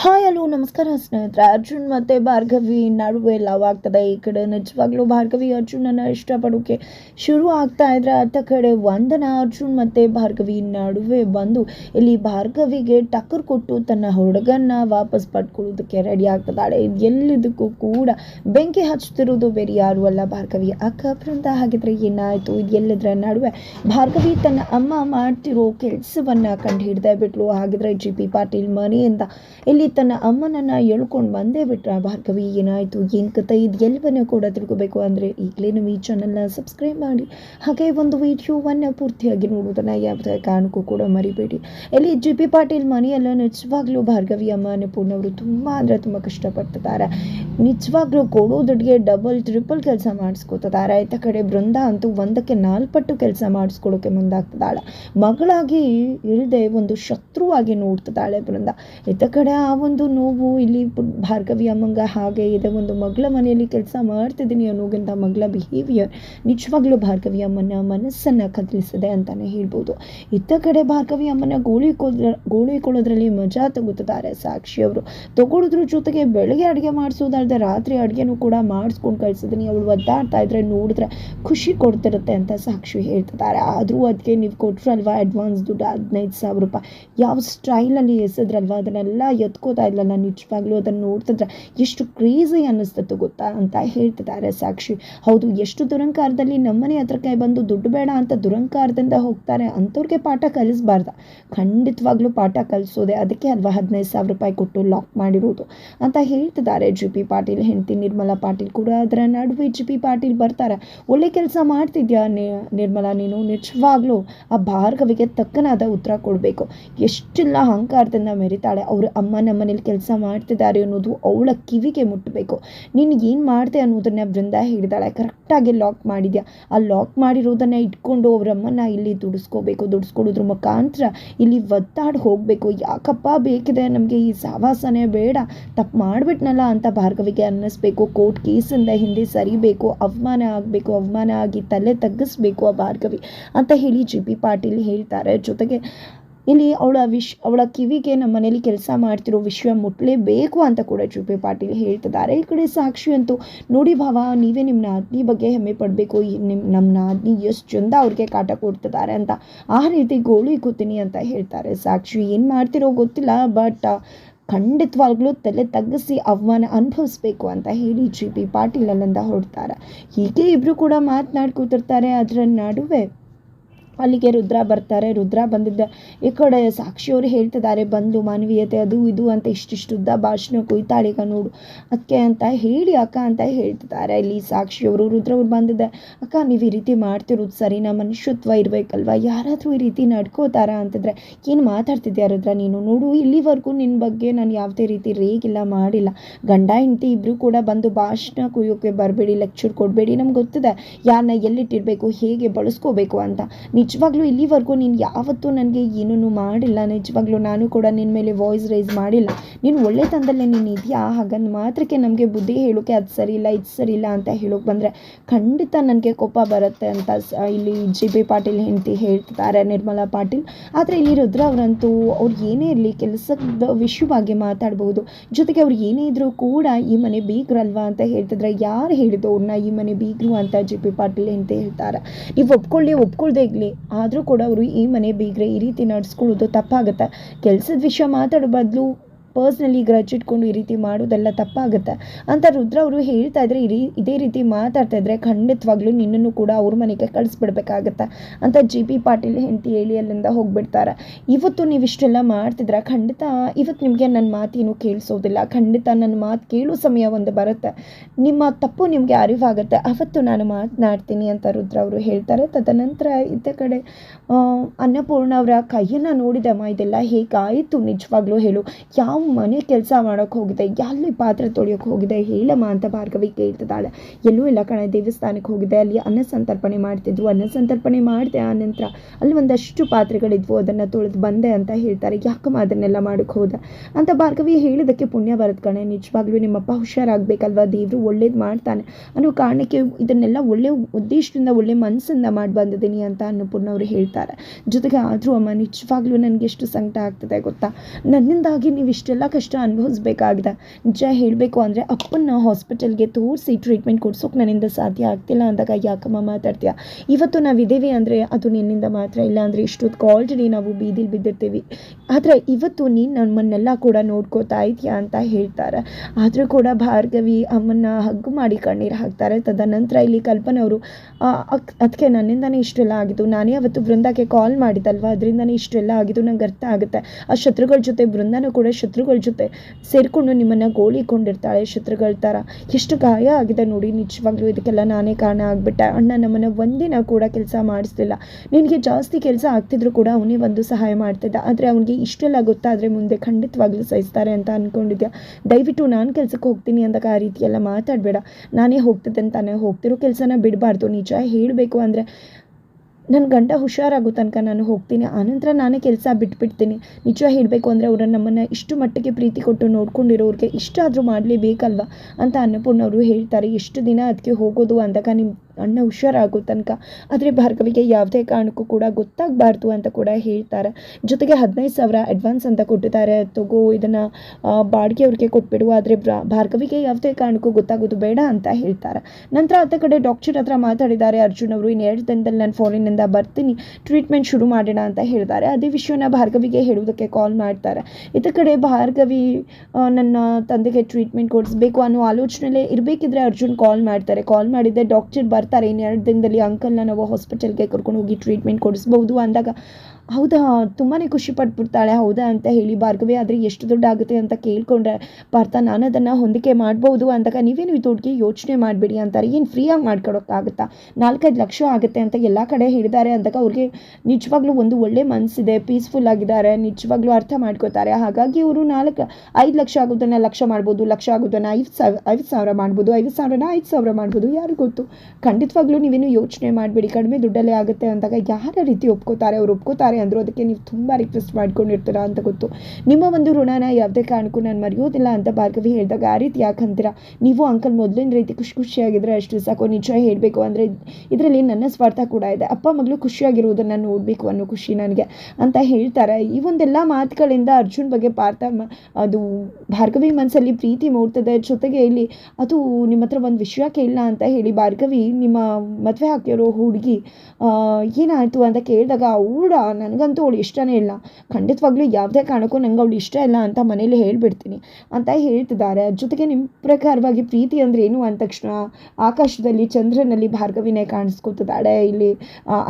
Hi, hello, ನಮಸ್ಕಾರ ಸ್ನೇಹಿತರೆ. ಅರ್ಜುನ್ ಮತ್ತು ಭಾರ್ಗವಿ ನಡುವೆ ಲವ್ ಆಗ್ತದೆ. ಈ ಕಡೆ ನಿಜವಾಗ್ಲೂ ಭಾರ್ಗವಿ ಅರ್ಜುನನ್ನು ಇಷ್ಟಪಡೋಕೆ ಶುರು ಆಗ್ತಾ ಇದ್ರೆ ಅತ್ತ ಕಡೆ ವಂದನ ಅರ್ಜುನ್ ಮತ್ತು ಭಾರ್ಗವಿ ನಡುವೆ ಬಂದು ಇಲ್ಲಿ ಭಾರ್ಗವಿಗೆ ಟಕ್ಕರ್ ಕೊಟ್ಟು ತನ್ನ ಹುಡುಗನ್ನ ವಾಪಸ್ ಪಡ್ಕೊಳ್ಳೋದಕ್ಕೆ ರೆಡಿ ಆಗ್ತದಾಳೆ ಎಲ್ಲದಕ್ಕೂ ಕೂಡ ಬೆಂಕಿ ಹಚ್ಚುತ್ತಿರೋದು ಬೇರೆ ಯಾರು ಅಲ್ಲ. ಭಾರ್ಗವಿ ಅಕ್ಕ ಬೃಂದ ಹಾಗಿದ್ರೆ ಏನಾಯಿತು? ಇದು ಎಲ್ಲದರ ನಡುವೆ ಭಾರ್ಗವಿ ತನ್ನ ಅಮ್ಮ ಮಾಡ್ತಿರೋ ಕೆಲಸವನ್ನು ಕಂಡು ಹಿಡ್ದೇ ಬಿಟ್ಲು. ಹಾಗಿದ್ರೆ ಜಿ ಪಿ ಪಾಟೀಲ್ ಮನೆಯಿಂದ ಇಲ್ಲಿ ತನ್ನ ಅಮ್ಮನನ್ನ ಎಳ್ಕೊಂಡು ಬಂದೇ ಬಿಟ್ರ ಭಾರ್ಗವಿ, ಏನಾಯಿತು? ಏನು ಕತೆ ಇದು ಎಲ್ಲವನ್ನೂ ಕೂಡ ತಿಳ್ಕೊಬೇಕು ಅಂದರೆ ಈಗಲೇ ನಮ್ಮ ಈ ಚಾನಲ್ನ ಸಬ್ಸ್ಕ್ರೈಬ್ ಮಾಡಿ. ಹಾಗೆ ಒಂದು ವಿಡಿಯೋವನ್ನು ಪೂರ್ತಿಯಾಗಿ ನೋಡೋದನ್ನು ಯಾವುದೇ ಕಾರಣಕ್ಕೂ ಕೂಡ ಮರಿಬೇಡಿ. ಇಲ್ಲಿ ಜಿ ಪಿ ಪಾಟೀಲ್ ಮನೆಯಲ್ಲ ನಿಜವಾಗ್ಲೂ ಭಾರ್ಗವಿ ಅಮ್ಮ ಅನ್ನಪೂರ್ಣವರು ತುಂಬ ಅಂದರೆ ತುಂಬ ಕಷ್ಟಪಡ್ತಿದ್ದಾರೆ. ನಿಜವಾಗ್ಲೂ ಕೊಡೋದಡಿಗೆ ಡಬಲ್ ಟ್ರಿಪಲ್ ಕೆಲಸ ಮಾಡಿಸ್ಕೊತಿದ್ದಾರೆ. ಆಯ್ತ ಕಡೆ ಬೃಂದ ಅಂತೂ ಒಂದಕ್ಕೆ ನಾಲ್ಪಟ್ಟು ಕೆಲಸ ಮಾಡಿಸ್ಕೊಳ್ಳೋಕೆ ಮುಂದಾಗ್ತಿದ್ದಾಳೆ. ಮಗಳಾಗಿ ಇಲ್ಲದೆ ಒಂದು ಶತ್ರುವಾಗಿ ನೋಡ್ತಿದ್ದಾಳೆ ಬೃಂದ. ಇತ್ತ ಕಡೆ ಆ ಒಂದು ನೋವು, ಇಲ್ಲಿ ಭಾರ್ಗವಿ ಅಮ್ಮಂಗ ಹಾಗೆ ಇದೆ. ಒಂದು ಮಗಳ ಮನೆಯಲ್ಲಿ ಕೆಲಸ ಮಾಡ್ತಿದ್ದೀನಿ ಅನ್ನೋಗಿಂತ ಮಗಳ ಬಿಹೇವಿಯರ್ ನಿಜವಾಗ್ಲೂ ಭಾರ್ಗವಿ ಅಮ್ಮನ ಮನಸ್ಸನ್ನು ಕದಲಿಸಿದೆ ಅಂತಾನೆ ಹೇಳ್ಬೋದು. ಇತ್ತ ಕಡೆ ಭಾರ್ಗವಿ ಅಮ್ಮನ ಗೋಳಿ ಗೋಳಿಕೊಳ್ಳೋದ್ರಲ್ಲಿ ಮಜಾ ತಗೋತಿದ್ದಾರೆ ಸಾಕ್ಷಿಯವರು ತಗೊಳ್ಳೋದ್ರ ಜೊತೆಗೆ ಬೆಳಗ್ಗೆ ಅಡುಗೆ ಮಾಡಿಸೋದಲ್ಲದೆ ರಾತ್ರಿ ಅಡುಗೆನೂ ಕೂಡ ಮಾಡಿಸ್ಕೊಂಡು ಕಳಿಸಿದ್ದೀನಿ ಅವಳು ಒದ್ದಾಡ್ತಾ ಇದ್ರೆ ನೋಡಿದ್ರೆ ಖುಷಿ ಕೊಡ್ತಿರುತ್ತೆ ಅಂತ ಸಾಕ್ಷಿ ಹೇಳ್ತಿದ್ದಾರೆ. ಆದರೂ ಅದಕ್ಕೆ ನೀವು ಕೊಟ್ರಲ್ವಾ ಅಡ್ವಾನ್ಸ್ ದುಡ್ಡು? ಹದಿನೈದು ಸಾವಿರ ರೂಪಾಯಿ. ಯಾವ ಸ್ಟೈಲಲ್ಲಿ ಎಸೆದ್ರಲ್ವಾ? ಅದನ್ನೆಲ್ಲ ಎತ್ಕೋತಾ ನಾನು ನಿಜವಾಗ್ಲೂ ಅದನ್ನು ನೋಡ್ತಿದ್ರೆ. ಎಷ್ಟು ಕ್ರೇಜಿ ಅನ್ನಿಸ್ತತ್ತು ಗೊತ್ತಾ ಅಂತ ಹೇಳ್ತಿದ್ದಾರೆ ಸಾಕ್ಷಿ. ಹೌದು, ಎಷ್ಟು ದುರಂಕಾರದಲ್ಲಿ ನಮ್ಮನೆ ಹತ್ರಕ್ಕೆ ಬಂದು ದುಡ್ಡು ಬೇಡ ಅಂತ ದುರಂಕಾರದಿಂದ ಹೋಗ್ತಾರೆ, ಅಂಥವ್ರಿಗೆ ಪಾಠ ಕಲಿಸ್ಬಾರ್ದ. ಖಂಡಿತವಾಗ್ಲೂ ಪಾಠ ಕಲಿಸೋದೆ ಅದಕ್ಕೆ ಅಲ್ವಾ ಹದಿನೈದು ಸಾವಿರ ರೂಪಾಯಿ ಕೊಟ್ಟು ಲಾಕ್ ಮಾಡಿರೋದು ಅಂತ ಹೇಳ್ತಿದ್ದಾರೆ ಜಿ ಪಿ ಪಾಟೀಲ್. ಹೆಂಡತಿ ನಿರ್ಮಲಾ ಪಾಟೀಲ್ ಕೂಡ ಅದರ ನಡುವೆ ಜಿ ಪಿ ಪಾಟೀಲ್ ಬರ್ತಾರೆ. ಒಳ್ಳೆ ಕೆಲಸ ಮಾಡ್ತಿದ್ಯಾ ನಿರ್ಮಲಾ ನೀನು? ನಿಜವಾಗ್ಲೂ ಆ ಭಾರ್ಗವಿಗೆ ತಕ್ಕನಾದ ಉತ್ತರ ಕೊಡಬೇಕು. ಎಷ್ಟೆಲ್ಲ ಅಹಂಕಾರದಿಂದ ಮೆರಿತಾಳೆ. ಅವ್ರ ಅಮ್ಮ ನಮ್ಮನೇಲಿ ಕೆಲಸ ಮಾಡ್ತಿದ್ದಾರೆ ಅನ್ನೋದು ಅವಳ ಕಿವಿಗೆ ಮುಟ್ಟಬೇಕು ನೀನು ಏನು ಮಾಡ್ತೆ ಅನ್ನೋದನ್ನ ವೃಂದ ಹಿಡಿದಾಳೆ ಕರೆಕ್ಟಾಗಿ ಲಾಕ್ ಮಾಡಿದ್ಯಾ? ಆ ಲಾಕ್ ಮಾಡಿರೋದನ್ನ ಇಟ್ಕೊಂಡು ಅವರಮ್ಮನ ಇಲ್ಲಿ ದುಡಿಸ್ಕೋಬೇಕು. ದುಡಿಸ್ಕೊಡೋದ್ರ ಮುಖಾಂತರ ಇಲ್ಲಿ ಒತ್ತಾಡಿ ಹೋಗಬೇಕು. ಯಾಕಪ್ಪ ಬೇಕಿದೆ ನಮಗೆ? ಈ ಸಾವಾಸನೆ ಬೇಡ. ತಪ್ಪು ಮಾಡಿಬಿಟ್ನಲ್ಲ ಅಂತ ಭಾರ್ಗವಿಗೆ ಅನ್ನಿಸ್ಬೇಕು. ಕೋರ್ಟ್ ಕೇಸಿಂದ ಹಿಂದೆ ಸರಿಬೇಕು. ಅವಮಾನ ಆಗಬೇಕು. ಅವಮಾನ ಆಗಿ ತಲೆ ತಗ್ಗಿಸ್ಬೇಕು ಆ ಭಾರ್ಗವಿ ಅಂತ ಹೇಳಿ ಜಿ ಪಿ ಪಾಟೀಲ್ ಹೇಳ್ತಾರೆ. ಜೊತೆಗೆ ಇಲ್ಲಿ ಅವಳ ವಿಶ್, ಅವಳ ಕಿವಿಗೆ ನಮ್ಮ ಮನೇಲಿ ಕೆಲಸ ಮಾಡ್ತಿರೋ ವಿಷಯ ಮುಟ್ಟಲೇಬೇಕು ಅಂತ ಕೂಡ ಜಿ ಪಾಟೀಲ್ ಹೇಳ್ತಿದ್ದಾರೆ. ಈ ಕಡೆ ಸಾಕ್ಷಿ ಅಂತೂ, ನೋಡಿ ಭಾವ, ನೀವೇ ನಿಮ್ಮ ನಾದ್ನಿ ಬಗ್ಗೆ ಹೆಮ್ಮೆ ಪಡಬೇಕು. ನಿಮ್ಮ ನಮ್ಮ ನಾದ್ನಿ ಎಷ್ಟು ಚಂದ ಅವ್ರಿಗೆ ಕಾಟ ಕೊಡ್ತಿದ್ದಾರೆ ಅಂತ ಆ ರೀತಿ ಗೋಳು ಕೂತೀನಿ ಅಂತ ಹೇಳ್ತಾರೆ. ಸಾಕ್ಷಿ ಏನು ಮಾಡ್ತಿರೋ ಗೊತ್ತಿಲ್ಲ, ಬಟ್ ಖಂಡಿತವಾಗ್ಲೂ ತಲೆ ತಗ್ಗಿಸಿ ಅವಮಾನ ಅನುಭವಿಸ್ಬೇಕು ಅಂತ ಹೇಳಿ ಜಿ ಪಿ ಪಾಟೀಲ್ ಅಲ್ಲಿಂದ ಹೊರಡ್ತಾರೆ. ಹೀಗೆ ಇಬ್ಬರು ಕೂಡ ಮಾತನಾಡ್ಕೊತಿರ್ತಾರೆ ಅದರ ನಡುವೆ. ಅಲ್ಲಿಗೆ ರುದ್ರ ಬರ್ತಾರೆ. ರುದ್ರ ಬಂದಿದ್ದ ಈ ಕಡೆ ಸಾಕ್ಷಿಯವರು ಹೇಳ್ತಿದ್ದಾರೆ, ಬಂದು ಮಾನವೀಯತೆ ಅದು ಇದು ಅಂತ ಇಷ್ಟಿಷ್ಟು ಉದ್ದ ಭಾಷಣ ಕುಯ್ತಾಳೀಗ ನೋಡು ಅಕ್ಕೆ ಅಂತ ಹೇಳಿ ಅಕ್ಕ ಅಂತ ಹೇಳ್ತಿದ್ದಾರೆ ಇಲ್ಲಿ ಸಾಕ್ಷಿಯವರು ರುದ್ರವ್ರು ಬಂದಿದ್ದೆ, ಅಕ್ಕ ನೀವು ಈ ರೀತಿ ಮಾಡ್ತಿರೋದು ಸರಿ ನಮ್ಮ ಮನುಷ್ಯತ್ವ ಇರಬೇಕಲ್ವ? ಯಾರಾದರೂ ಈ ರೀತಿ ನಡ್ಕೋತಾರ ಅಂತಂದರೆ ಏನು ಮಾತಾಡ್ತಿದ್ಯಾ ರುದ್ರ ನೀನು? ನೋಡು ಇಲ್ಲಿವರೆಗೂ ನಿನ್ನ ಬಗ್ಗೆ ನಾನು ಯಾವುದೇ ರೀತಿ ರೇಗಿಲ್ಲ, ಮಾಡಿಲ್ಲ. ಗಂಡ, ಹೆಂಡತಿ ಇಬ್ಬರು ಕೂಡ ಬಂದು ಭಾಷಣ ಕುಯ್ಯೋಕ್ಕೆ ಬರಬೇಡಿ ಲೆಕ್ಚರ್ ಕೊಡಬೇಡಿ. ನಮ್ಗೆ ಗೊತ್ತಿದೆ ಯಾರನ್ನ ಎಲ್ಲಿಟ್ಟಿರಬೇಕು, ಹೇಗೆ ಬಳಸ್ಕೋಬೇಕು ಅಂತ. ನಿಜವಾಗ್ಲೂ ಇಲ್ಲಿವರೆಗೂ ನೀನು ಯಾವತ್ತೂ ನನಗೆ ಏನೂ ಮಾಡಿಲ್ಲ. ನಿಜವಾಗ್ಲೂ ನಾನು ಕೂಡ ನಿನ್ನ ಮೇಲೆ ವಾಯ್ಸ್ ರೈಸ್ ಮಾಡಿಲ್ಲ. ನೀನು ಒಳ್ಳೆತನದಲ್ಲೇ ನೀನು ಇದೆಯಾ? ಹಾಗಂದು ಮಾತ್ರಕ್ಕೆ ನಮಗೆ ಬುದ್ಧಿ ಹೇಳೋಕೆ ಅದು ಸರಿ ಇಲ್ಲ, ಇದು ಸರಿ ಇಲ್ಲ ಅಂತ ಹೇಳೋಕೆ ಬಂದರೆ ಖಂಡಿತ ನನಗೆ ಕೋಪ ಬರುತ್ತೆ ಅಂತ ಇಲ್ಲಿ ಜಿ ಬಿ ಪಾಟೀಲ್ ಹೆಂಡತಿ ಹೇಳ್ತಿದ್ದಾರೆ, ನಿರ್ಮಲಾ ಪಾಟೀಲ್. ಆದರೆ ಇಲ್ಲಿ ರುದ್ರ ಅವರಂತೂ ಅವ್ರು ಏನೇ ಇರಲಿ ಕೆಲಸದ ವಿಷಯವಾಗಿ ಮಾತಾಡ್ಬೋದು. ಜೊತೆಗೆ ಅವ್ರು ಏನೇ ಇದ್ರೂ ಕೂಡ ಈ ಮನೆ ಬೀಗ್ರಲ್ವಾ ಅಂತ ಹೇಳ್ತಿದ್ರೆ ಯಾರು ಹೇಳಿದ್ರು ಅವ್ರನ್ನ ಈ ಮನೆ ಬೀಗ್ರು ಅಂತ ಜಿ ಪಿ ಪಾಟೀಲ್ ಅಂತ ಹೇಳ್ತಾರೆ. ನೀವು ಒಪ್ಕೊಳ್ಳಿ, ಒಪ್ಕೊಳ್ದೇ ಇರಲಿ. ಆದರೂ ಕೂಡ ಅವರು ಈ ಮನೆ ಬೀಗರೆ ಈ ರೀತಿ ನಡ್ಸ್ಕೊಳ್ಳೋದು ತಪ್ಪಾಗುತ್ತೆ? ಕೆಲಸದ ವಿಷಯ ಮಾತಾಡೋ ಬದಲು ಪರ್ಸ್ನಲಿ ಗ್ರಜ್ ಇಟ್ಕೊಂಡು ಈ ರೀತಿ ಮಾಡೋದೆಲ್ಲ ತಪ್ಪಾಗುತ್ತೆ. ಅಂತ ರುದ್ರ ಅವರು ಹೇಳ್ತಾ ಇದ್ರೆ ಇದೇ ರೀತಿ ಮಾತಾಡ್ತಾ ಇದ್ರೆ ಖಂಡಿತವಾಗ್ಲೂ ನಿನ್ನನ್ನು ಕೂಡ ಅವ್ರ ಮನೆಗೆ ಕಳಿಸ್ಬಿಡ್ಬೇಕಾಗತ್ತೆ ಅಂತ ಜಿ ಪಿ ಪಾಟೀಲ್ ಹೆಂಡತಿ ಹೇಳಿ ಅಲ್ಲಿಂದ ಹೋಗ್ಬಿಡ್ತಾರೆ. ಇವತ್ತು ನೀವು ಇಷ್ಟೆಲ್ಲ ಮಾಡ್ತಿದ್ರೆ ಖಂಡಿತ, ಇವತ್ತು ನಿಮಗೆ ನನ್ನ ಮಾತೇನು ಕೇಳಿಸೋದಿಲ್ಲ. ಖಂಡಿತ ನನ್ನ ಮಾತು ಕೇಳೋ ಸಮಯ ಒಂದು ಬರುತ್ತೆ. ನಿಮ್ಮ ತಪ್ಪು ನಿಮಗೆ ಅರಿವಾಗುತ್ತೆ. ಅವತ್ತು ನಾನು ಮಾತನಾಡ್ತೀನಿ ಅಂತ ರುದ್ರ ಅವರು ಹೇಳ್ತಾರೆ. ತದನಂತರ ಇದ್ದ ಕಡೆ ಅನ್ನಪೂರ್ಣ ಅವರ ಕೈಯನ್ನು ನೋಡಿದಮ್ಮ ಇದೆಲ್ಲ ಹೇಗಾಯಿತು? ನಿಜವಾಗ್ಲೂ ಹೇಳು. ಯಾವ ಮನೆ ಕೆಲಸ ಮಾಡೋಕ್ಕೆ ಹೋಗಿದೆ ಎಲ್ಲಿ ಪಾತ್ರೆ ತೊಳೆಯೋಕೆ ಹೋಗಿದೆ, ಹೇಳಮ್ಮ ಅಂತ ಭಾರ್ಗವಿ ಕೇಳ್ತಿದ್ದಾಳೆ. ಎಲ್ಲೂ ಇಲ್ಲ ಕಣ ದೇವಸ್ಥಾನಕ್ಕೆ ಹೋಗಿದೆ, ಅಲ್ಲಿ ಅನ್ನ ಸಂತರ್ಪಣೆ ಮಾಡ್ತಿದ್ವು. ಅನ್ನ ಸಂತರ್ಪಣೆ ಮಾಡಿದೆ ಆ ನಂತರ ಅಲ್ಲಿ ಒಂದಷ್ಟು ಪಾತ್ರೆಗಳಿದ್ವು, ಅದನ್ನು ತೊಳೆದು ಬಂದೆ ಅಂತ ಹೇಳ್ತಾರೆ. ಯಾಕಮ್ಮ ಅದನ್ನೆಲ್ಲ ಮಾಡೋಕ್ಕೆ ಹೋದೆ? ಅಂತ ಭಾರ್ಗವಿ ಹೇಳಿದ್ದಕ್ಕೆ ಪುಣ್ಯ ಬರುತ್ತೆ ಕಣೆ. ನಿಜವಾಗ್ಲೂ ನಿಮ್ಮಪ್ಪ ಹುಷಾರಾಗಬೇಕಲ್ವಾ? ದೇವರು ಒಳ್ಳೇದು ಮಾಡ್ತಾನೆ ಅನ್ನೋ ಕಾರಣಕ್ಕೆ ಇದನ್ನೆಲ್ಲ ಒಳ್ಳೆ ಉದ್ದೇಶದಿಂದ, ಒಳ್ಳೆ ಮನಸ್ಸಿಂದ ಮಾಡಿ ಬಂದಿದ್ದೀನಿ ಅಂತ ಅನ್ನಪೂರ್ಣ ಅವರು ಹೇಳ್ತಾರೆ. ಜೊತೆಗೆ ಆದರೂ ಅಮ್ಮ, ನಿಜವಾಗ್ಲೂ ನನಗೆ ಎಷ್ಟು ಸಂಕಟ ಆಗ್ತದೆ ಗೊತ್ತಾ? ನನ್ನಿಂದಾಗಿ ನೀವು ಇಷ್ಟೆಲ್ಲ ಇಷ್ಟೆಲ್ಲ ಕಷ್ಟ ಅನುಭವಿಸ್ಬೇಕಾಗಿದೆ. ನಿಜ ಹೇಳಬೇಕು ಅಂದರೆ ಅಪ್ಪನ ಹಾಸ್ಪಿಟಲ್ಗೆ ತೋರಿಸಿ ಟ್ರೀಟ್ಮೆಂಟ್ ಕೊಡ್ಸೋಕೆ ನನ್ನಿಂದ ಸಾಧ್ಯ ಆಗ್ತಿಲ್ಲ ಅಂದಾಗ ಯಾಕಮ್ಮ ಮಾತಾಡ್ತೀಯ? ಇವತ್ತು ನಾವು ಇದ್ದೀವಿ ಅಂದರೆ ಅದು ನಿನ್ನಿಂದ ಮಾತ್ರ ಇಲ್ಲ ಅಂದರೆ ಇಷ್ಟೊತ್ತು ಆಲ್ರೆಡಿ ನಾವು ಬೀದಿಲಿ ಬಿದ್ದಿರ್ತೀವಿ. ಆದರೆ ಇವತ್ತು ನೀನು ನಮ್ಮನ್ನೆಲ್ಲ ಕೂಡ ನೋಡ್ಕೋತಾ ಇದೆಯಾ ಅಂತ ಹೇಳ್ತಾರೆ. ಆದರೂ ಕೂಡ ಭಾರ್ಗವಿ ಅಮ್ಮನ್ನ ಹಗ್ಗು ಮಾಡಿ ಕಣ್ಣೀರು ಹಾಕ್ತಾರೆ. ತದನಂತರ ಇಲ್ಲಿ ಕಲ್ಪನೆ ಅವರು ಅದಕ್ಕೆ ನನ್ನಿಂದನೇ ಇಷ್ಟೆಲ್ಲ ಆಗಿದ್ದು? ನಾನೇ ಅವತ್ತು ವೃಂದಕ್ಕೆ ಕಾಲ್ ಮಾಡಿದ್ದಲ್ವ? ಅದರಿಂದನೇ ಇಷ್ಟೆಲ್ಲ ಆಗಿದ್ದು? ನಂಗೆ ಅರ್ಥ ಆಗುತ್ತೆ. ಆ ಶತ್ರುಗಳ ಜೊತೆ ವೃಂದನೂ ಕೂಡ ಶತ್ರುಗಳ ಜೊತೆ ಸೇರಿಕೊಂಡು ನಿಮ್ಮನ್ನು ಗೋಳಿಕೊಂಡಿರ್ತಾಳೆ ಶತ್ರುಗಳ ಥರ. ಎಷ್ಟು ಗಾಯ ಆಗಿದೆ ನೋಡಿ, ನಿಜವಾಗ್ಲೂ ಇದಕ್ಕೆಲ್ಲ ನಾನೇ ಕಾರಣ ಆಗಿಬಿಟ್ಟೆ. ಅಣ್ಣ ನಮ್ಮನ್ನು ಒಂದಿನ ಕೂಡ ಕೆಲಸ ಮಾಡಿಸ್ಲಿಲ್ಲ. ನಿನಗೆ ಜಾಸ್ತಿ ಕೆಲಸ ಆಗ್ತಿದ್ರು ಕೂಡ ಅವನೇ ಒಂದು ಸಹಾಯ ಮಾಡ್ತಿದ್ದ. ಆದರೆ ಅವನಿಗೆ ಇಷ್ಟೆಲ್ಲ ಗೊತ್ತಾದರೆ ಮುಂದೆ ಖಂಡಿತವಾಗ್ಲೂ ಸಹಿಸ್ತಾರೆ ಅಂತ ಅಂದ್ಕೊಂಡಿದ್ದೆ ದಯವಿಟ್ಟು ನಾನು ಕೆಲಸಕ್ಕೆ ಹೋಗ್ತೀನಿ ಅಂದಾಗ ಆ ರೀತಿಯೆಲ್ಲ ಮಾತಾಡಬೇಡ. ನಾನೇ ಹೋಗ್ತಿದ್ದೆ ಅಂತಾನೆ ಹೋಗ್ತಿರೋ ಕೆಲಸನ ಬಿಡಬಾರ್ದು. ನಿಜ ಹೇಳಬೇಕು ಅಂದರೆ ನನ್ನ ಗಂಡ ಹುಷಾರಾಗೋ ತನಕ ನಾನು ಹೋಗ್ತೀನಿ. ಆನಂತರ ನಾನೇ ಕೆಲಸ ಬಿಟ್ಬಿಡ್ತೀನಿ. ನಿಜ ಹೇಳಬೇಕು ಅಂದರೆ ಅವರು ನಮ್ಮನ್ನು ಇಷ್ಟು ಮಟ್ಟಿಗೆ ಪ್ರೀತಿ ಕೊಟ್ಟು ನೋಡ್ಕೊಂಡಿರೋರಿಗೆ ಇಷ್ಟಾದರೂ ಮಾಡಲೇಬೇಕಲ್ವ? ಅಂತ ಅನ್ನಪೂರ್ಣವರು ಹೇಳ್ತಾರೆ. ಎಷ್ಟು ದಿನ ಅದಕ್ಕೆ ಹೋಗೋದು ಅಂದಾಗ ನಿಮ್ಮ ಅಣ್ಣ ಹುಷಾರಾಗೋ ತನಕ. ಆದರೆ ಭಾರ್ಗವಿಗೆ ಯಾವುದೇ ಕಾರಣಕ್ಕೂ ಕೂಡ ಗೊತ್ತಾಗಬಾರ್ದು ಅಂತ ಕೂಡ ಹೇಳ್ತಾರೆ. ಜೊತೆಗೆ ಹದಿನೈದು ಸಾವಿರ ಅಡ್ವಾನ್ಸ್ ಅಂತ ಕೊಟ್ಟಿದ್ದಾರೆ. ತಗೋ, ಇದನ್ನು ಬಾಡಿಗೆ ಅವ್ರಿಗೆ ಕೊಟ್ಬಿಡು. ಆದರೆ ಭಾರ್ಗವಿಗೆ ಯಾವುದೇ ಕಾರಣಕ್ಕೂ ಗೊತ್ತಾಗೋದು ಬೇಡ ಅಂತ ಹೇಳ್ತಾರೆ. ನಂತರ ಆತ ಕಡೆ ಡಾಕ್ಟರ್ ಹತ್ರ ಮಾತಾಡಿದ್ದಾರೆ. ಅರ್ಜುನ್ ಅವರು ಇನ್ನು ಎರಡು ದಿನದಲ್ಲಿ ನಾನು ಫಾರಿನಿಂದ ಬರ್ತೀನಿ. ಟ್ರೀಟ್ಮೆಂಟ್ ಶುರು ಮಾಡೋಣ ಅಂತ ಹೇಳ್ತಾರೆ. ಅದೇ ವಿಷಯನ ಭಾರ್ಗವಿಗೆ ಹೇಳುವುದಕ್ಕೆ ಕಾಲ್ ಮಾಡ್ತಾರೆ. ಇತ್ತ ಕಡೆ ಭಾರ್ಗವಿ ನನ್ನ ತಂದೆಗೆ ಟ್ರೀಟ್ಮೆಂಟ್ ಕೊಡಿಸ್ಬೇಕು ಅನ್ನೋ ಆಲೋಚನೆಯಲ್ಲೇ ಇರಬೇಕಿದ್ರೆ ಅರ್ಜುನ್ ಕಾಲ್ ಮಾಡ್ತಾರೆ. ಕಾಲ್ ಮಾಡಿದ್ದೆ ಡಾಕ್ಟರ್ ಬರ್ತಾರೆ ಇನ್ನೆರಡು ದಿನದಲ್ಲಿ ಅಂಕಲ್ನ ನಾವು ಹಾಸ್ಪಿಟಲ್ಗೆ ಕರ್ಕೊಂಡು ಹೋಗಿ ಟ್ರೀಟ್ಮೆಂಟ್ ಕೊಡಿಸ್ಬೋದು ಅಂದಾಗ ಹೌದಾ? ತುಂಬಾ ಖುಷಿ ಪಟ್ಬಿಡ್ತಾಳೆ. ಹೌದಾ ಅಂತ ಹೇಳಿ ಭಾರ್ಗವಿ, ಆದರೆ ಎಷ್ಟು ದುಡ್ಡು ಆಗುತ್ತೆ ಅಂತ ಕೇಳ್ಕೊಂಡ್ರೆ ಪಾರ್ಥ ನಾನು ಅದನ್ನು ಹೊಂದಿಕೆ ಮಾಡ್ಬೋದು ಅಂದಾಗ ನೀವೇನು ಈ ದುಡ್ಡಿಗೆ ಯೋಚನೆ ಮಾಡಬೇಡಿ ಅಂತಾರೆ. ಏನು ಫ್ರೀಯಾಗಿ ಮಾಡ್ಕೊಡೋಕ್ಕಾಗುತ್ತಾ? ನಾಲ್ಕೈದು ಲಕ್ಷ ಆಗುತ್ತೆ ಅಂತ ಎಲ್ಲ ಕಡೆ ಹೇಳಿದ್ದಾರೆ ಅಂದಾಗ ಅವ್ರಿಗೆ ನಿಜವಾಗ್ಲೂ ಒಂದು ಒಳ್ಳೆ ಮನಸ್ಸಿದೆ ಪೀಸ್ಫುಲ್ ಆಗಿದ್ದಾರೆ. ನಿಜವಾಗ್ಲೂ ಅರ್ಥ ಮಾಡ್ಕೋತಾರೆ. ಹಾಗಾಗಿ ಅವರು ನಾಲ್ಕು, ಐದು ಲಕ್ಷ ಆಗೋದನ್ನು ಲಕ್ಷ ಮಾಡ್ಬೋದು, ಲಕ್ಷ ಆಗೋದನ್ನು ಐದು ಸಾವಿರ ಐದು ಸಾವಿರ ಮಾಡ್ಬೋದು, ಐದು ಸಾವಿರನ ಐದು ಸಾವಿರ ಮಾಡ್ಬೋದು, ಯಾರು ಗೊತ್ತು? ಖಂಡಿತವಾಗ್ಲೂ ನೀವೇನು ಯೋಚನೆ ಮಾಡಬೇಡಿ. ಕಡಿಮೆ ದುಡ್ಡಲ್ಲೇ ಆಗುತ್ತೆ ಅಂದಾಗ ಯಾರ ರೀತಿ ಒಪ್ಕೋತಾರೆ? ಅವ್ರು ಒಪ್ಕೋತಾರೆ ಅಂದರು, ಅದಕ್ಕೆ ನೀವು ತುಂಬ ರಿಕ್ವೆಸ್ಟ್ ಮಾಡ್ಕೊಂಡಿರ್ತೀರಾ ಅಂತ ಗೊತ್ತು. ನಿಮ್ಮ ಒಂದು ಋಣನ ಯಾವುದೇ ಕಾರಣಕ್ಕೂ ನಾನು ಮರೆಯೋದಿಲ್ಲ ಅಂತ ಭಾರ್ಗವಿ ಹೇಳಿದಾಗ, ಆ ರೀತಿ ಯಾಕಂತೀರಾ ನೀವು ಅಂಕಲ್ ಮೊದಲಿನ ರೀತಿ ಖುಷಿ ಖುಷಿಯಾಗಿದ್ದರೆ ಅಷ್ಟು ಸಾಕು, ನಿಜ ಹೇಳಬೇಕು ಅಂದರೆ ಇದರಲ್ಲಿ ನನ್ನ ಸ್ವಾರ್ಥ ಕೂಡ ಇದೆ. ಅಪ್ಪ ಮಗಳು ಖುಷಿಯಾಗಿರುವುದನ್ನು ನೋಡಬೇಕು ಅನ್ನೋ ಖುಷಿ ನನಗೆ ಅಂತ ಹೇಳ್ತಾರೆ. ಈ ಒಂದೆಲ್ಲ ಮಾತುಗಳಿಂದ ಅರ್ಜುನ್ ಬಗ್ಗೆ ಪಾರ್ಥ ಅದು ಭಾರ್ಗವಿ ಮನಸ್ಸಲ್ಲಿ ಪ್ರೀತಿ ಮೂಡ್ತದೆ. ಜೊತೆಗೆ ಇಲ್ಲಿ ಅದು ನಿಮ್ಮ ಹತ್ರ ಒಂದು ವಿಷಯ ಕೇಳಲ್ಲ ಅಂತ ಹೇಳಿ ಭಾರ್ಗವಿ ನಿಮ್ಮ ಮದುವೆ ಹಾಕಿರೋ ಹುಡುಗಿ ಏನಾಯಿತು ಅಂತ ಕೇಳಿದಾಗ, ಅವಳ ನನಗಂತೂ ಅವಳು ಇಷ್ಟನೇ ಇಲ್ಲ. ಖಂಡಿತವಾಗ್ಲೂ ಯಾವುದೇ ಕಾರಣಕ್ಕೂ ನಂಗೆ ಅವಳು ಇಷ್ಟ ಇಲ್ಲ ಅಂತ ಮನೇಲಿ ಹೇಳಿಬಿಡ್ತೀನಿ ಅಂತ ಹೇಳ್ತಿದ್ದಾರೆ. ಜೊತೆಗೆ ನಿಮ್ಮ ಪ್ರಕಾರವಾಗಿ ಪ್ರೀತಿ ಅಂದರೆ ಏನು? ಅಂದ ತಕ್ಷಣ ಆಕಾಶದಲ್ಲಿ ಚಂದ್ರನಲ್ಲಿ ಭಾರ್ಗವಿನೇ ಕಾಣಿಸ್ಕೊತಿದ್ದಾಳೆ. ಇಲ್ಲಿ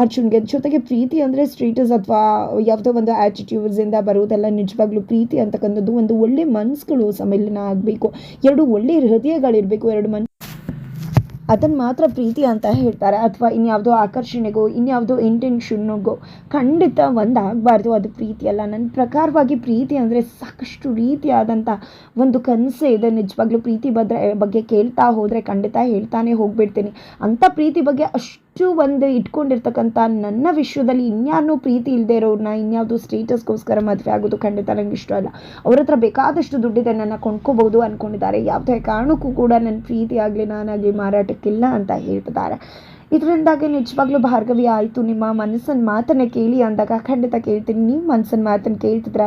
ಅರ್ಜುನ್ಗೆ ಜೊತೆಗೆ ಪ್ರೀತಿ ಅಂದರೆ ಸ್ಟ್ರೀಟಸ್ ಅಥವಾ ಯಾವುದೋ ಒಂದು ಆ್ಯಟಿಟ್ಯೂಡ್ಸಿಂದ ಬರೋದೆಲ್ಲ ನಿಜವಾಗ್ಲೂ ಪ್ರೀತಿ ಅಂತಕ್ಕಂಥದ್ದು ಒಂದು ಒಳ್ಳೆ ಮನಸ್ಸುಗಳು ಸಮ್ಮಿಲನ ಆಗಬೇಕು. ಎರಡು ಒಳ್ಳೆ ಹೃದಯಗಳಿರಬೇಕು. ಎರಡು ಮನ್ ಅದನ್ನು ಮಾತ್ರ ಪ್ರೀತಿ ಅಂತ ಹೇಳ್ತಾರೆ. ಅಥವಾ ಇನ್ಯಾವುದೋ ಆಕರ್ಷಣೆಗೋ, ಇನ್ಯಾವುದೋ ಇಂಟೆನ್ಷನ್ಗೋ ಖಂಡಿತ ಒಂದಾಗಬಾರ್ದು ಅದು ಪ್ರೀತಿ ಅಲ್ಲ. ನನ್ನ ಪ್ರಕಾರವಾಗಿ ಪ್ರೀತಿ ಅಂದರೆ ಸಾಕಷ್ಟು ರೀತಿಯಾದಂಥ ಒಂದು ಕನಸೇ ಇದೆ. ನಿಜವಾಗ್ಲೂ ಪ್ರೀತಿ ಬದ್ರೆ, ಬಗ್ಗೆ ಕೇಳ್ತಾ ಹೋದರೆ ಖಂಡಿತ ಹೇಳ್ತಾನೆ ಹೋಗ್ಬಿಡ್ತೀನಿ. ಅಂಥ ಪ್ರೀತಿ ಬಗ್ಗೆ ಅಷ್ಟು ಒಂದು ಇಟ್ಕೊಂಡಿರ್ತಕ್ಕಂಥ ನನ್ನ ವಿಶ್ವದಲ್ಲಿ ಇನ್ಯಾರನ್ನೂ ಪ್ರೀತಿ ಇಲ್ಲದೆ ಇರೋರನ್ನ ಇನ್ಯಾವುದೋ ಸ್ಟೇಟಸ್ಗೋಸ್ಕರ ಮದುವೆ ಆಗೋದು ಖಂಡಿತ ನಂಗೆ ಇಷ್ಟ ಇಲ್ಲ. ಅವ್ರ ಹತ್ರ ಬೇಕಾದಷ್ಟು ದುಡ್ಡಿದೆ ನನ್ನ ಕೊಂಡ್ಕೋಬಹುದು ಅಂದ್ಕೊಂಡಿದ್ದಾರೆ ಯಾವುದೇ ಕಾರಣಕ್ಕೂ ಕೂಡ ನನ್ನ ಪ್ರೀತಿ ಆಗಲಿ, ನಾನಾಗಲಿ ಮಾರಾಟಕ್ಕಿಲ್ಲ ಅಂತ ಹೇಳ್ತಿದ್ದಾರೆ. ಇದರಿಂದಾಗಿ ನಿಜವಾಗ್ಲೂ ಭಾರ್ಗವಿ ಆಯಿತು. ನಿಮ್ಮ ಮನಸ್ಸನ್ನು ಮಾತನ್ನು ಕೇಳಿ ಅಂದಾಗ ಖಂಡಿತ ಕೇಳ್ತೀನಿ. ನೀವು ಮನಸ್ಸನ್ನು ಮಾತನ್ನು ಕೇಳ್ತಿದ್ರ?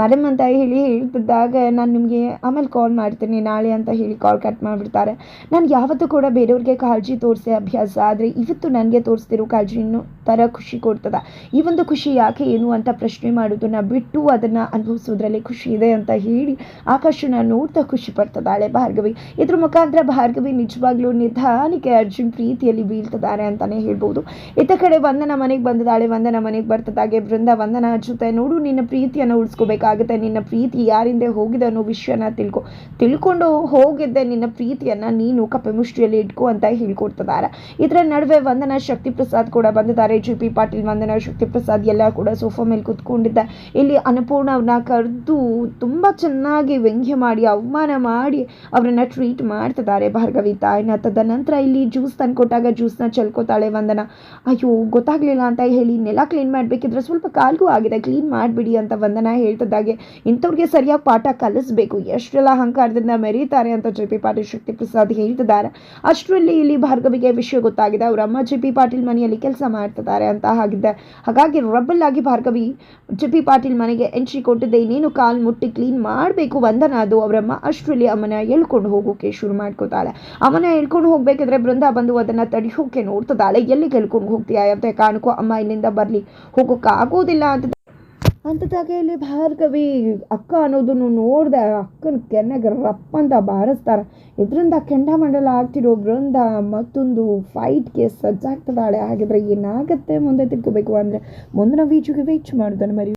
ಮರಮ್ ಅಂತ ಹೇಳಿ ಹೇಳ್ತಿದ್ದಾಗ ನಾನು ನಿಮಗೆ ಆಮೇಲೆ ಕಾಲ್ ಮಾಡ್ತೀನಿ, ನಾಳೆ ಅಂತ ಹೇಳಿ ಕಾಲ್ ಕಟ್ ಮಾಡಿಬಿಡ್ತಾರೆ. ನಾನು ಯಾವತ್ತೂ ಕೂಡ ಬೇರೆಯವ್ರಿಗೆ ಕಾಳಜಿ ತೋರಿಸಿ ಅಭ್ಯಾಸ, ಆದರೆ ಇವತ್ತು ನನಗೆ ತೋರಿಸ್ತಿರೋ ಕಾಳಜಿ ಇನ್ನೂ ಥರ ಖುಷಿ ಕೊಡ್ತದೆ. ಈ ಒಂದು ಖುಷಿ ಯಾಕೆ ಏನು ಅಂತ ಪ್ರಶ್ನೆ ಮಾಡೋದನ್ನು ಬಿಟ್ಟು ಅದನ್ನು ಅನುಭವಿಸೋದ್ರಲ್ಲಿ ಖುಷಿ ಇದೆ ಅಂತ ಹೇಳಿ ಆಕಾಶನ ನೋಡ್ತಾ ಖುಷಿ ಪಡ್ತದಾಳೆ ಭಾರ್ಗವಿ. ಇದ್ರ ಮುಖಾಂತರ ಭಾರ್ಗವಿ ನಿಜವಾಗ್ಲೂ ನಿಧಾನಕ್ಕೆ ಅರ್ಜುನ್ ಪ್ರೀತಿಯಲ್ಲಿ ಬೀಳ್ತಿದ್ದಾರೆ ಅಂತಾನೆ ಹೇಳ್ಬೋದು. ಇತ್ತ ಕಡೆ ವಂದನ ಮನೆಗೆ ಬಂದಿದ್ದಾಳೆ ವಂದನ ಮನೆಗೆ ಬರ್ತದಾಗೆ ಬೃಂದ ವಂದನ ಜೊತೆ ನೋಡು, ನಿನ್ನ ಪ್ರೀತಿಯನ್ನು ಉಳಿಸ್ಕೋಬೇಕಾಗುತ್ತೆ. ನಿನ್ನ ಪ್ರೀತಿ ಯಾರಿಂದ ಹೋಗಿದೆ ಅನ್ನೋ ವಿಷಯನ ತಿಳ್ಕೊ, ತಿಳ್ಕೊಂಡು ಹೋಗಿದ್ದೆ ನಿನ್ನ ಪ್ರೀತಿಯನ್ನು ನೀನು ಕಪ್ಪೆ ಮುಷ್ಟಿಯಲ್ಲಿ ಇಟ್ಕೋ ಅಂತ ಹೇಳ್ಕೊಡ್ತಿದ್ದಾರೆ. ಇದರ ನಡುವೆ ವಂದನ ಶಕ್ತಿ ಪ್ರಸಾದ್ ಕೂಡ ಬಂದಿದ್ದಾರೆ. ಜಿ ಪಿ ಪಾಟೀಲ್ ವಂದನ ಶಕ್ತಿ ಪ್ರಸಾದ್ ಎಲ್ಲ ಕೂಡ ಸೋಫಾ ಮೇಲೆ ಕುತ್ಕೊಂಡಿದ್ದ. ಇಲ್ಲಿ ಅನ್ನಪೂರ್ಣ ಅವ್ರನ್ನ ಕರೆದು ತುಂಬ ಚೆನ್ನಾಗಿ ವ್ಯಂಗ್ಯ ಮಾಡಿ, ಅವಮಾನ ಮಾಡಿ ಅವರನ್ನ ಟ್ರೀಟ್ ಮಾಡ್ತಿದ್ದಾರೆ ಭಾರ್ಗವಿ ತಾಯಿನ ತದನಂತರ ಇಲ್ಲಿ ಜ್ಯೂಸ್ ತಂದ್ಕೊಟ್ಟಾಗ ಜ್ಯೂಸ್ನ ಡ್ರೆಸ್ನ ಚೆಲ್ಕೋತಾಳೆ ವಂದನ. ಅಯ್ಯೋ, ಗೊತ್ತಾಗ್ಲಿಲ್ಲ ಅಂತ ಹೇಳಿ ನೆಲ ಕ್ಲೀನ್ ಮಾಡಬೇಕಿದ್ರೆ ಸ್ವಲ್ಪ ಕಾಲ್ಗೂ ಆಗಿದೆ. ಕ್ಲೀನ್ ಮಾಡಿಬಿಡಿ ಅಂತ ವಂದನ ಹೇಳ್ತಿದ್ದಾಗೆ ಇಂಥವ್ರಿಗೆ ಸರಿಯಾಗಿ ಪಾಠ ಕಲಿಸ್ಬೇಕು. ಎಷ್ಟೆಲ್ಲ ಅಹಂಕಾರದಿಂದ ಮೆರೀತಾರೆ ಅಂತ ಜೆ ಪಿ ಪಾಟೀಲ್ ಶಕ್ತಿ ಪ್ರಸಾದ್ ಹೇಳ್ತಿದ್ದಾರೆ. ಅಷ್ಟರಲ್ಲಿ ಇಲ್ಲಿ ಭಾರ್ಗವಿಗೆ ವಿಷಯ ಗೊತ್ತಾಗಿದೆ. ಅವ್ರ ಅಮ್ಮ ಜೆ ಪಿ ಪಾಟೀಲ್ ಮನೆಯಲ್ಲಿ ಕೆಲಸ ಮಾಡ್ತಿದ್ದಾರೆ ಅಂತ ಆಗಿದ್ದೆ ಹಾಗಾಗಿ ರಬ್ಬಲ್ ಆಗಿ ಭಾರ್ಗವಿ ಜೆ ಪಿ ಪಾಟೀಲ್ ಮನೆಗೆ ಎಂಟ್ರಿ ಕೊಟ್ಟಿದ್ದೆ. ಇನ್ನೇನು ಕಾಲ್ ಮುಟ್ಟಿ ಕ್ಲೀನ್ ಮಾಡಬೇಕು ವಂದನ ಅದು. ಅವರಮ್ಮ ಅಷ್ಟರಲ್ಲಿ ಅಮ್ಮನ ಎಳ್ಕೊಂಡು ಹೋಗೋಕೆ ಶುರು ಮಾಡ್ಕೋತಾಳೆ. ಅಮ್ಮನ ಎಳ್ಕೊಂಡು ಹೋಗ್ಬೇಕಾದ್ರೆ ಬೃಂದ ಬಂದು ಅದನ್ನ ತಡಿಯೋಕೆ ನೋಡ್ತಿದ್ದಾಳೆ. ಎಲ್ಲಿ ಕೆಲ್ಕೊಂಡು ಹೋಗ್ತೀಯಾ? ಅಂತ ಕಾರಣಕ್ಕೂ ಅಮ್ಮ ಇಲ್ಲಿಂದ ಬರಲಿ. ಹೋಗೋಕೆ ಆಗೋದಿಲ್ಲ ಅಂತ ಅಂಥದ್ದಾಗೆ ಇಲ್ಲಿ ಭಾರ್ಗವಿ ಅಕ್ಕ ಅನ್ನೋದನ್ನು ನೋಡ್ದೆ. ಅಕ್ಕನ ಕೆನ್ನೆಗೆ ರಪ್ಪ ಅಂತ ಬಾರಿಸ್ತಾರೆ. ಇದರಿಂದ ಕೆಂಡಾಮಂಡಲ ಆಗ್ತಿರೋ ಬೃಂದ ಮತ್ತೊಂದು ಫೈಟ್ಗೆ ಸಜ್ಜಾಗ್ತದಾಳೆ ಹಾಗಿದ್ರೆ ಏನಾಗುತ್ತೆ? ಮುಂದೆ ತಿಳ್ಕೋಬೇಕು ಅಂದರೆ ಮುಂದಿನ ವೀಚುಗೆ ವೇಚ್ ಮಾಡೋದನ್ನು ಮರಿ